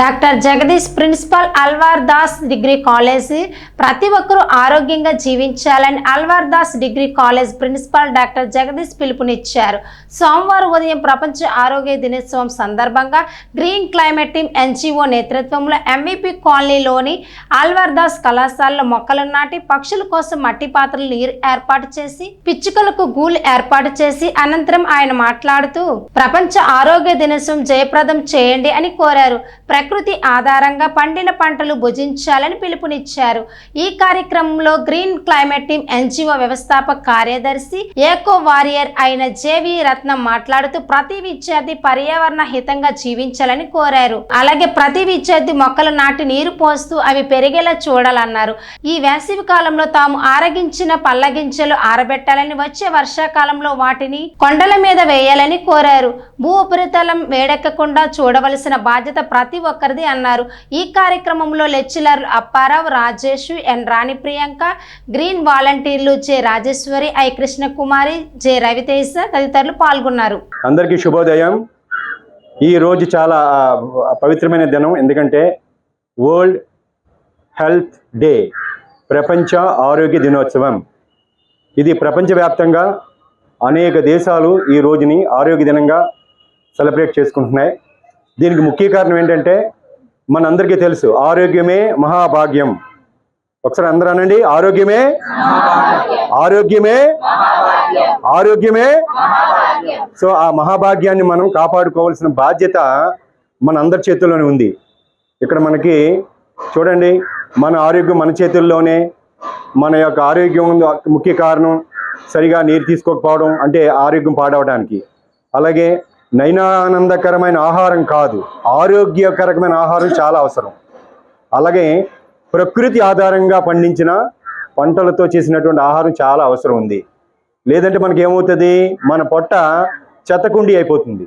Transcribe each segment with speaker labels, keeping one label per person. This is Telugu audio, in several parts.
Speaker 1: Doctor Jagadish principal Alwar Das degree college ప్రతి ఒక్కరూ ఆరోగ్యంగా జీవించాలని Alwar Das degree college principal doctor Jagadish పిలుపునిచ్చారు. సోమవారం ఉదయం ప్రపంచ ఆరోగ్య దినోత్సవం సందర్భంగా గ్రీన్ క్లైమేట్ టీమ్ ఎన్జిఓ నేతృత్వంలో ఎంవిపి కాలనీలోని అల్వార్ దాస్ కళాశాలలో మొక్కలు నాటి పక్షుల కోసం మట్టి పాత్రలు నీరు ఏర్పాటు చేసి పిచ్చుకలకు గూలు ఏర్పాటు చేసి అనంతరం ఆయన మాట్లాడుతూ ప్రపంచ ఆరోగ్య దినోత్సవం జయప్రదం చేయండి అని కోరారు. ప్రకృతి ఆధారంగా పండిన పంటలు భుజించాలని పిలుపునిచ్చారు. ఈ కార్యక్రమంలో గ్రీన్ క్లైమేట్ టీమ్ ఎన్జిఓ వ్యవస్థాపక కార్యదర్శి ఏకో వారియర్ అయిన జేవి రత్నం మాట్లాడుతూ ప్రతి విద్యార్థి పర్యావరణ హితంగా జీవించాలని కోరారు. అలాగే ప్రతి విద్యార్థి మొక్కలు నాటి నీరు పోస్తూ అవి పెరిగేలా చూడాలన్నారు. ఈ వేసవి కాలంలో తాము ఆరగించిన పల్లగింజలు ఆరబెట్టాలని వచ్చే వర్షాకాలంలో వాటిని కొండల మీద వేయాలని కోరారు. భూ ఉపరితలం వేడెక్కకుండా చూడవలసిన బాధ్యత ప్రతి ఒక్క ఒక్కరిది అన్నారు. ఈ కార్యక్రమంలో లెక్చరర్లు అప్పారావు రాజేష్ ఎన్ రాణి ప్రియాంక గ్రీన్ వాలంటీర్లు J Rajeshwari I Krishnakumari J Raviteja తదితరులు పాల్గొన్నారు.
Speaker 2: అందరికీ శుభోదయం. ఈ రోజు చాలా పవిత్రమైన దినం. ఎందుకంటే వరల్డ్ హెల్త్ డే ప్రపంచ ఆరోగ్య దినోత్సవం. ఇది ప్రపంచవ్యాప్తంగా అనేక దేశాలు ఈ రోజుని ఆరోగ్య దినంగా సెలబ్రేట్ చేసుకుంటున్నాయి. దీనికి ముఖ్య కారణం ఏంటంటే మనందరికీ తెలుసు ఆరోగ్యమే మహాభాగ్యం. ఒకసారి అందరూ అనండి ఆరోగ్యమే ఆరోగ్యమే ఆరోగ్యమే సో ఆ మహాభాగ్యాన్ని మనం కాపాడుకోవాల్సిన బాధ్యత మన అందరి చేతుల్లోనే ఉంది. ఇక్కడ మనకి చూడండి మన ఆరోగ్యం మన చేతుల్లోనే మన యొక్క ఆరోగ్యం ముఖ్య కారణం సరిగా నీరు తీసుకోకపోవడం అంటే ఆరోగ్యం పాడవడానికి. అలాగే నయనానందకరమైన ఆహారం కాదు. ఆరోగ్యకరమైన ఆహారం చాలా అవసరం. అలాగే ప్రకృతి ఆధారంగా పండించిన పంటలతో చేసినటువంటి ఆహారం చాలా అవసరం ఉంది. లేదంటే మనకి ఏమవుతుంది మన పొట్ట చెత్తకుండి అయిపోతుంది.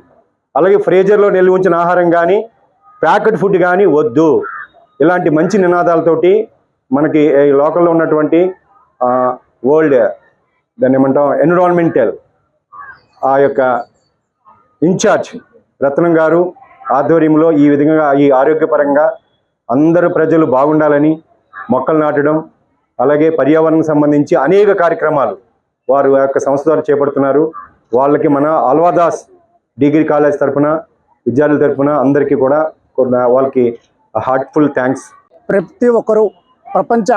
Speaker 2: అలాగే ఫ్రీజర్లో నిల్వ ఉంచిన ఆహారం కానీ ప్యాకెట్ ఫుడ్ కానీ వద్దు. ఇలాంటి మంచి నినాదాలతోటి మనకి ఈ లోకల్లో ఉన్నటువంటి వరల్డ్ దాన్ని ఏమంటాం ఎన్విరాన్మెంటల్ ఆ యొక్క ఇన్ఛార్జ్ రత్నం గారు ఆధ్వర్యంలో ఈ విధంగా ఈ ఆరోగ్యపరంగా అందరూ ప్రజలు బాగుండాలని మొక్కలు నాటడం అలాగే పర్యావరణం సంబంధించి అనేక కార్యక్రమాలు వారు యొక్క సంస్థ ద్వారా చేపడుతున్నారు. వాళ్ళకి మన అల్వాదాస్ డిగ్రీ కాలేజ్ తరఫున విద్యార్థుల తరపున అందరికీ కూడా వాళ్ళకి హార్ట్ఫుల్ థ్యాంక్స్.
Speaker 3: ప్రతి ఒక్కరూ ప్రపంచ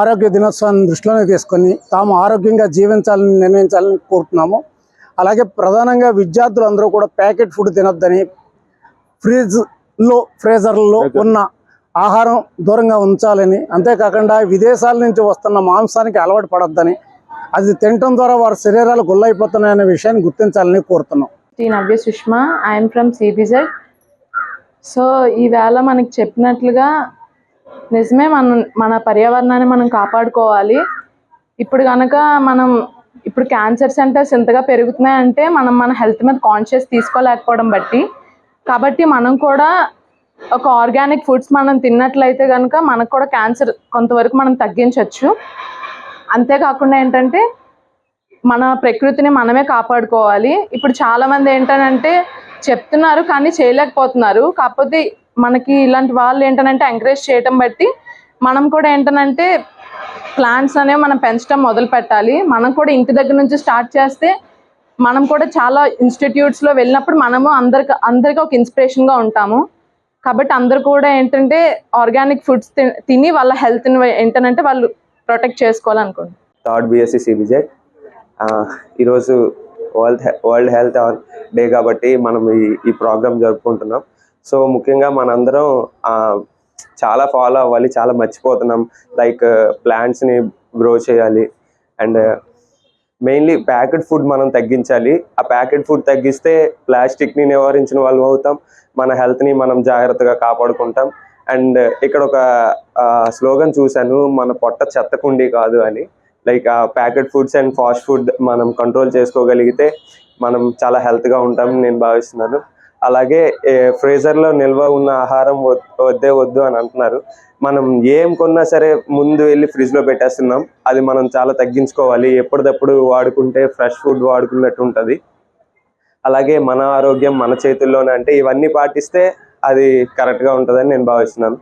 Speaker 3: ఆరోగ్య దినోత్సవాన్ని దృష్టిలోనే తీసుకొని తాము ఆరోగ్యంగా జీవించాలని నిర్ణయించాలని కోరుతున్నాము. అలాగే ప్రధానంగా విద్యార్థులు అందరూ కూడా ప్యాకెట్ ఫుడ్ తినొద్దని ఫ్రిడ్జ్లో ఫ్రీజర్లలో ఉన్న ఆహారం దూరంగా ఉంచాలని. అంతేకాకుండా విదేశాల నుంచి వస్తున్న మాంసానికి అలవాటు పడొద్దని. అది తినటం ద్వారా వారి శరీరాలు గుల్లైపోతున్నాయనే విషయాన్ని గుర్తించాలని కోరుతున్నాం.
Speaker 4: Sri Navya Sushma I'm from CBZ so ఈవేళ మనకి చెప్పినట్లుగా నిజమే మన మన పర్యావరణాన్ని మనం కాపాడుకోవాలి. ఇప్పుడు కనుక మనం ఇప్పుడు క్యాన్సర్ సెంటర్స్ ఇంతగా పెరుగుతున్నాయంటే మనం మన హెల్త్ మీద కాన్షియస్ తీసుకోలేకపోవడం బట్టి. కాబట్టి మనం కూడా ఒక ఆర్గానిక్ ఫుడ్స్ మనం తిన్నట్లయితే కనుక మనకు కూడా క్యాన్సర్ కొంతవరకు మనం తగ్గించవచ్చు అంతేకాకుండా ఏంటంటే మన ప్రకృతిని మనమే కాపాడుకోవాలి. ఇప్పుడు చాలామంది ఏంటనంటే చెప్తున్నారు కానీ చేయలేకపోతున్నారు. కాకపోతే మనకి ఇలాంటి వాళ్ళు ఏంటనంటే ఎంకరేజ్ చేయటం బట్టి మనం కూడా ఏంటనంటే ప్లాంట్స్ అనేవి మనం పెంచడం మొదలు పెట్టాలి. మనం కూడా ఇంటి దగ్గర నుంచి స్టార్ట్ చేస్తే మనం కూడా చాలా ఇన్స్టిట్యూట్స్లో వెళ్ళినప్పుడు మనము అందరికి అందరికీ ఒక ఇన్స్పిరేషన్గా ఉంటాము. కాబట్టి అందరు కూడా ఏంటంటే ఆర్గానిక్ ఫుడ్స్ తిని వాళ్ళ హెల్త్ని ఏంటంటే వాళ్ళు ప్రొటెక్ట్ చేసుకోవాలనుకోండి
Speaker 5: థర్డ్ బీఎస్సీ సిబిజెడ్ ఈరోజు వరల్డ్ వరల్డ్ హెల్త్ డే కాబట్టి మనం ఈ ఈ ప్రోగ్రామ్ జరుపుకుంటున్నాం. సో ముఖ్యంగా మనందరం చాలా ఫాలో అవ్వాలి చాలా మర్చిపోతున్నాం. లైక్ ప్లాంట్స్ని గ్రో చేయాలి. అండ్ మెయిన్లీ ప్యాకెట్ ఫుడ్ మనం తగ్గించాలి. ఆ ప్యాకెట్ ఫుడ్ తగ్గిస్తే ప్లాస్టిక్ని నివారించిన వాళ్ళు అవుతాం. మన హెల్త్ని మనం జాగ్రత్తగా కాపాడుకుంటాం. అండ్ uh, ఇక్కడ ఒక స్లోగన్ చూశాను మన పొట్ట చెత్తకుండి కాదు అని. లైక్ ఆ packet foods and fast food మనం కంట్రోల్ చేసుకోగలిగితే మనం చాలా హెల్త్గా ఉంటాం నేను భావిస్తున్నాను. అలాగే ఫ్రీజర్లో నిల్వ ఉన్న ఆహారం వద్దే వద్దు అని అంటున్నారు. మనం ఏం కొన్నా సరే ముందు వెళ్ళి ఫ్రిడ్జ్లో పెట్టేస్తున్నాం. అది మనం చాలా తగ్గించుకోవాలి. ఎప్పటికప్పుడు వాడుకుంటే ఫ్రెష్ ఫుడ్ వాడుకున్నట్టు ఉంటుంది. అలాగే మన ఆరోగ్యం మన చేతుల్లోనే అంటే ఇవన్నీ పాటిస్తే అది కరెక్ట్గా ఉంటుందని నేను భావిస్తున్నాను.